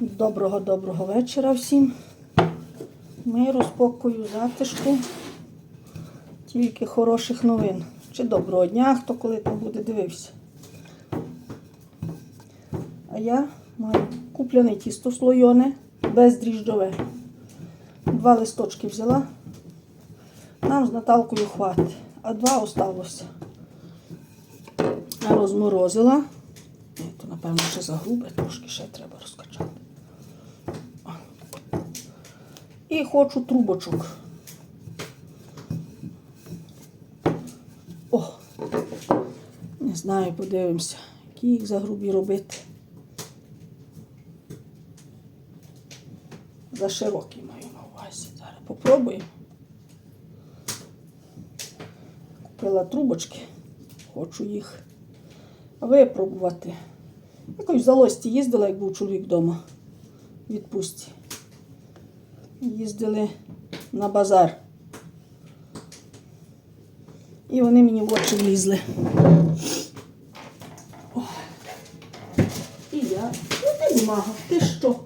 Доброго-доброго вечора всім. Миру, спокою, затишку. Тільки хороших новин. Чи доброго дня, хто коли там буде дивився. А я маю куплене тісто слойоне, бездріжджове. Два листочки взяла. Нам з Наталкою хватить, а два осталося. Розморозила. Напевно, ще загрубе, трошки ще треба розкачати. О. І хочу трубочок. О! Не знаю, подивимося, які їх загрубі робити. За широкі маю на увазі. Зараз попробуємо. Купила трубочки, хочу їх випробувати. Якось в залості їздила, як був чоловік вдома в відпустці. Їздили на базар. І вони мені в очі влізли. О. І я. Ну ти бумага, ти що?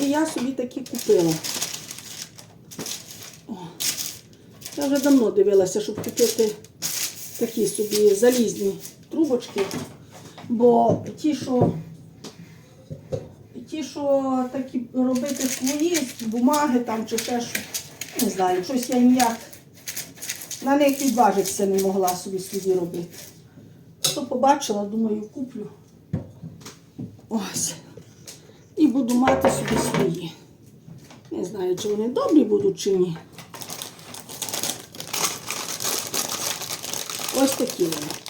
І я собі такі купила. О. Я вже давно дивилася, щоб купити такі собі залізні трубочки. Бо ті, що що такі робити свої бумаги там чи ще що, не знаю, щось я ніяк на них відважитися не могла собі свої робити. То побачила, думаю, куплю. Ось. І буду мати собі свої. Не знаю, чи вони добрі будуть, чи ні. Ось такі вони.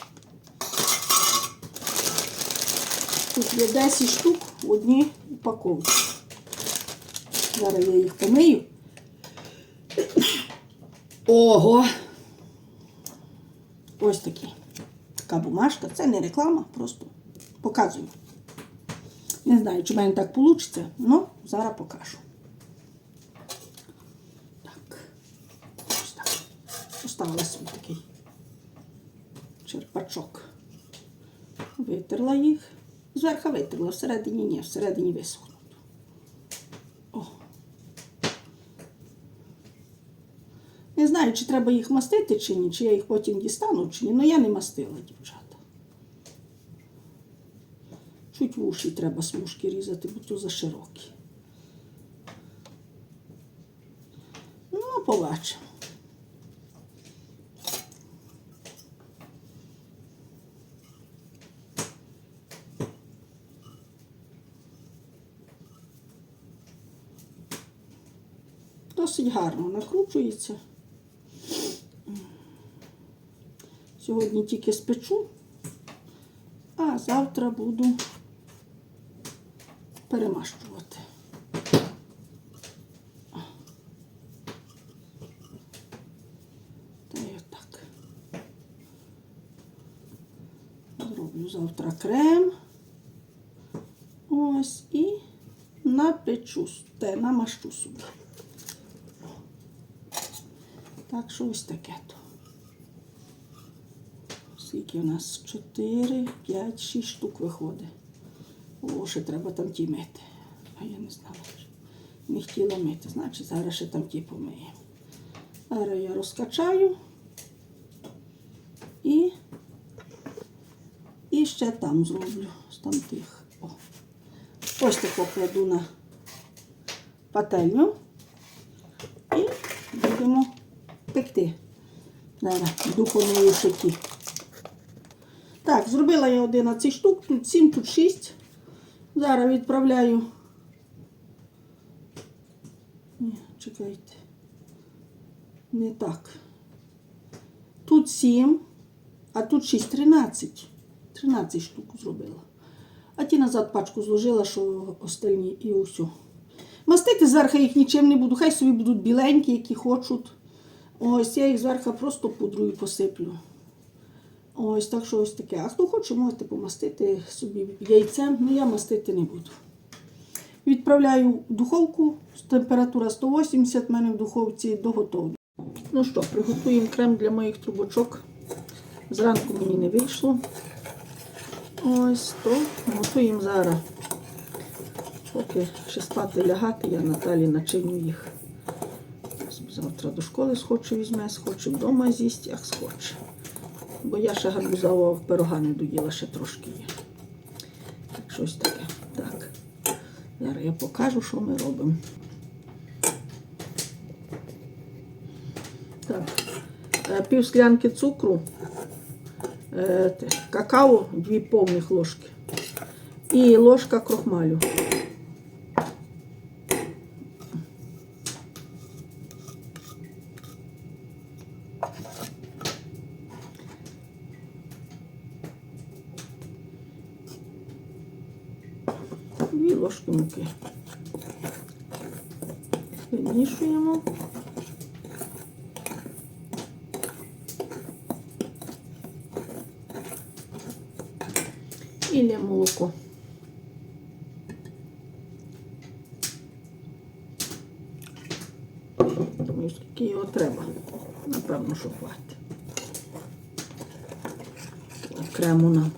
Тут є 10 штук в одній упаковці. Зараз я їх помию. Ого! Ось такі. Така бумажка. Це не реклама, просто показую. Не знаю, чи в мене так вийде, але зараз покажу. Так. Ось так. Поставила собі такий черпачок. Витерла їх. Зверху витерла, всередині ні, всередині висохнуть. О. Не знаю, чи треба їх мастити чи ні, чи я їх потім дістану, чи ні. Ну я не мастила, дівчата. Чуть в уші треба смужки різати, бо то заширокі. Ну, побачимо. Досить гарно накручується. Сьогодні тільки спечу, а завтра буду перемащувати. Та й отак. Зроблю завтра крем. Ось і напечу, те, намащу собі. Так що ось таке то. Скільки у нас? 4, 5, 6 штук виходить. О, ще треба там ті мити. А я не знала. Не хотіла мити, значить зараз ще там ті помиємо. Зараз я розкачаю і, і ще там зроблю з там тих. О. Ось так покладу на пательню і будемо пекти. Зараз духовною шиті. Так, зробила я 11 штук, тут 7, тут 6. Зараз відправляю. Ні, чекайте. Не так. Тут 7, а тут 6, 13. 13 штук зробила. А ті назад пачку зложила, що остальні і усе. Мастити зверху їх нічим не буду. Хай собі будуть біленькі, які хочуть. Ось я їх зверху просто пудрою посиплю. Ось так що ось таке. А хто хоче, можете помастити собі яйцем, ну я мастити не буду. Відправляю в духовку, температура 180, в мене в духовці до готові. Ну що, приготуємо крем для моїх трубочок. Зранку мені не вийшло. Ось то готуємо зараз. Поки ще спати лягати, я Наталі начиню їх. Завтра до школи схоче візьме, схоче вдома з'їсть, як схоче. Бо я ще гарбузового пирога не доїла, ще трошки є. Так, щось таке. Так. Зараз я покажу, що ми робимо. Так. Е, Пів склянки цукру, е, какао, дві повних ложки. І ложка крохмалю. Дві ложки муки. Вимішуємо. Лє молоко. Думаю, скільки його треба. Напевно, що хватить. Крему нам.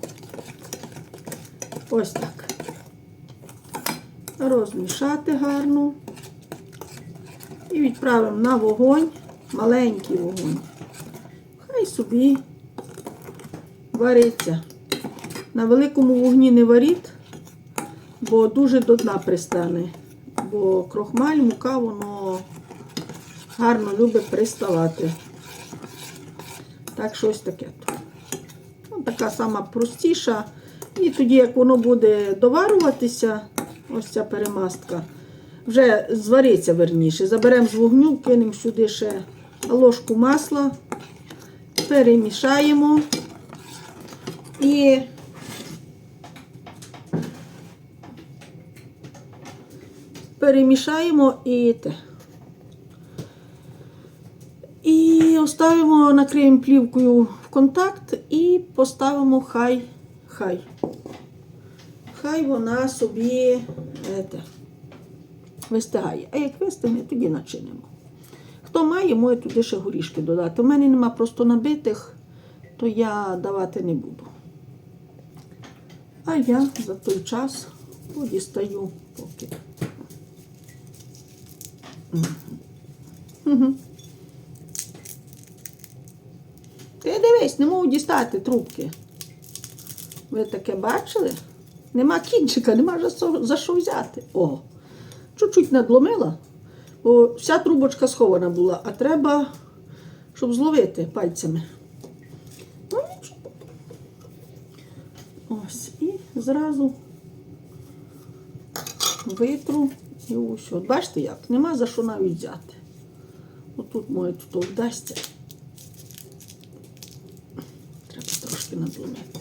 Ось так. Розмішати гарно. І відправимо на вогонь, маленький вогонь. Хай собі вариться. На великому вогні не варіть, бо дуже до дна пристане. Бо крохмаль, мука, воно гарно любить приставати. Так, щось таке. то. Ну, така сама простіша. І тоді, як воно буде доварюватися, ось ця перемастка, вже звариться верніше. Заберемо з вогню, кинемо сюди ще ложку масла, перемішаємо і перемішаємо і те. І оставимо, накриємо плівкою в контакт і поставимо хай, хай. Хай вона собі ете, вистигає. А як вистигне, тоді начинимо. Хто має, може туди ще горішки додати. У мене нема просто набитих, то я давати не буду. А я за той час подістаю Ти дивись, не можу дістати трубки. Ви таке бачили? Нема кінчика, нема за що, взяти. О, чуть-чуть надломила, бо вся трубочка схована була, а треба, щоб зловити пальцями. Ну. Ось, і зразу витру і ось. От бачите як? Нема за що навіть взяти. Отут моє тут вдасться. Треба трошки надломити.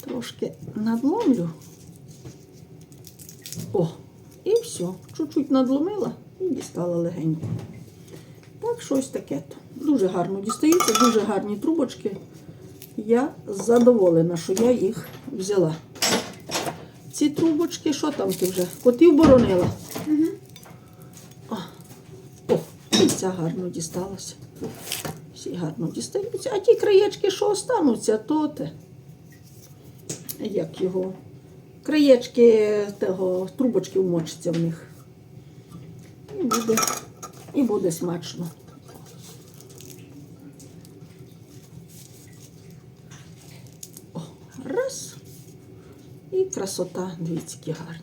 Трошки надломлю. О, і все. Чуть-чуть надломила і дістала легенько. Так, щось таке. то. Дуже гарно дістаються, дуже гарні трубочки. Я задоволена, що я їх взяла. Ці трубочки, що там ти вже? Котів боронила. О, О, і ця гарно дісталася. Всі гарно дістаються. А ті краєчки, що остануться, то те. Як його? Краєчки того, трубочки вмочаться в них. І буде, і буде смачно. О, раз. І красота, дивіться, які гарні.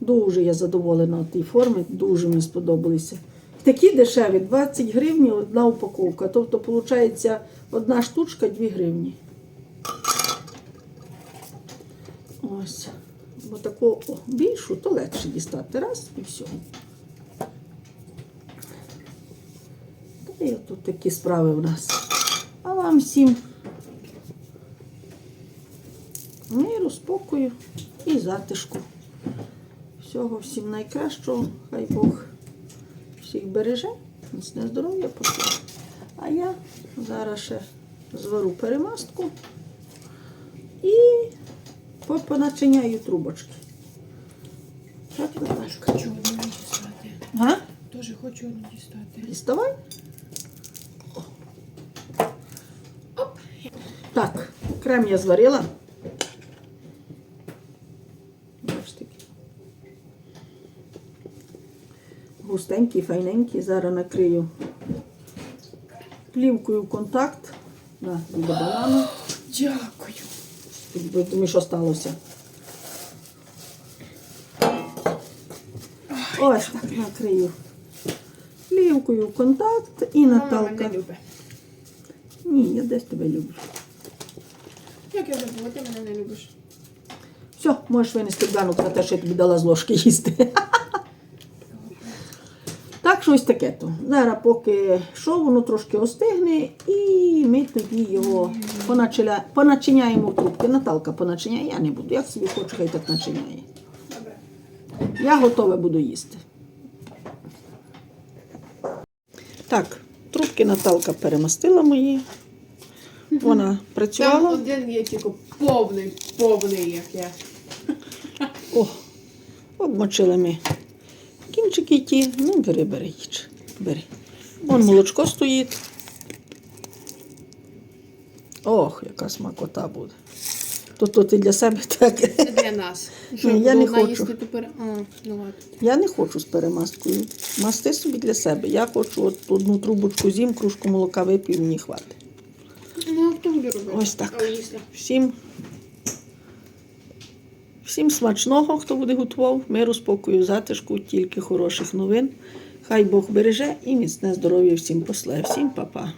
Дуже я задоволена тієї форми, дуже мені сподобалися. Такі дешеві, 20 гривень одна упаковка. Тобто, виходить, одна штучка 2 гривні. Ось. Бо таку більшу, то легше дістати. Раз і все. І тут такі справи в нас. А вам всім миру, спокою і затишку. Всього всім найкращого. Хай Бог всіх береже, міцне здоров'я пошле. А я зараз ще звару перемастку і поначиняю трубочки. Так, Наталька? Чого не дістати? Теж хочу одну дістати. Діставай. Так, крем я зварила. Густенький, файненький. Зараз накрию плівкою в контакт. На, до банану. Дякую. Думаю, що сталося. Ось так накрию. Плівкою в контакт і Наталка. Ні, я десь тебе люблю. Я забула, ти мене не любиш. Все, можеш винести ганок на те, що я тобі дала з ложки їсти. Так, щось таке то. Зараз поки що, воно трошки остигне, і ми тоді його поначиля... поначиняємо в трубки. Наталка поначиняє, я не буду. Як собі хочу, хай так начиняє. Я готова буду їсти. Так, трубки Наталка перемастила мої. Вона Там один є тільки повний, повний, як я. О, обмочили ми кінчики ті. Ну, бери, бери, їж. Бери. Вон молочко стоїть. Ох, яка смакота буде. То, то ти для себе так. Це для нас. Що, Ні, я не хочу. їсти тепер? А, ну ладно. Я не хочу з перемазкою. Масти собі для себе. Я хочу от одну трубочку з'їм, кружку молока вип'ю, мені хватить. Ну, а хто буде робити? Ось так. А їсти? Всім, всім смачного, хто буде готував, миру, спокою, затишку, тільки хороших новин. Хай Бог береже і міцне здоров'я всім после. Всім па-па.